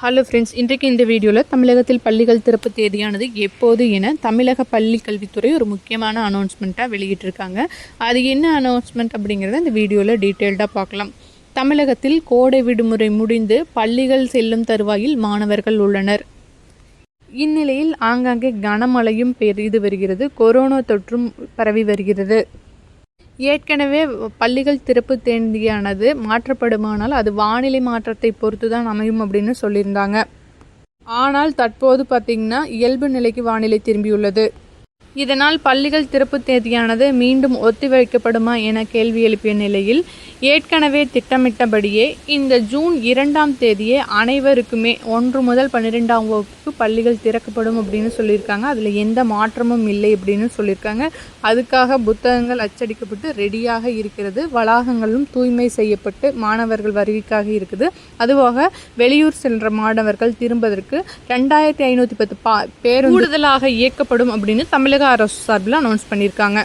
Hello friends இன்றைக்கு இந்த வீடியோவில் தமிழகத்தில் பள்ளிகள் திறப்பு தேதியானது எப்போது என தமிழக பள்ளி கல்வித்துறை ஒரு முக்கியமான அனௌன்ஸ்மெண்ட்டாக வெளியிட்டிருக்காங்க. அது என்ன அனௌன்ஸ்மெண்ட் அப்படிங்கிறத இந்த வீடியோவில் டீட்டெயில்டாக பார்க்கலாம். தமிழகத்தில் கோடை விடுமுறை முடிந்து பள்ளிகள் செல்லும் தருவாயில் மாணவர்கள் உள்ளனர். இந்நிலையில் ஆங்காங்கே கனமழையும் பெய்து வருகிறது. கொரோனா தொற்றும் பரவி வருகிறது. ஏற்கனவே பள்ளிகள் திறப்பு தேதியானது மாற்றப்படுமானால் அது வானிலை மாற்றத்தை பொறுத்து தான் அமையும் அப்படின்னு சொல்லியிருந்தாங்க. ஆனால் தற்போது பார்த்திங்கன்னா இயல்பு நிலைக்கு வானிலை திரும்பியுள்ளது. இதனால் பள்ளிகள் திறப்பு தேதியானது மீண்டும் ஒத்திவைக்கப்படுமா என கேள்வி எழுப்பிய நிலையில் ஏற்கனவே திட்டமிட்டபடியே இந்த ஜூன் இரண்டாம் தேதியே அனைவருக்குமே ஒன்று முதல் பன்னிரெண்டாம் வகுப்புக்கு பள்ளிகள் திறக்கப்படும் அப்படின்னு சொல்லியிருக்காங்க. அதில் எந்த மாற்றமும் இல்லை அப்படின்னு சொல்லியிருக்காங்க. அதுக்காக புத்தகங்கள் அச்சடிக்கப்பட்டு ரெடியாக இருக்கிறது. வளாகங்களும் தூய்மை செய்யப்பட்டு மாணவர்கள் வருகைக்காக இருக்குது. அதுவாக வெளியூர் சென்ற மாணவர்கள் திரும்பதற்கு ரெண்டாயிரத்தி ஐநூற்றி பத்து பா பேர் கூடுதலாக இயக்கப்படும் அப்படின்னு தமிழக அரசு சார்பில் அனௌன்ஸ் பண்ணியிருக்காங்க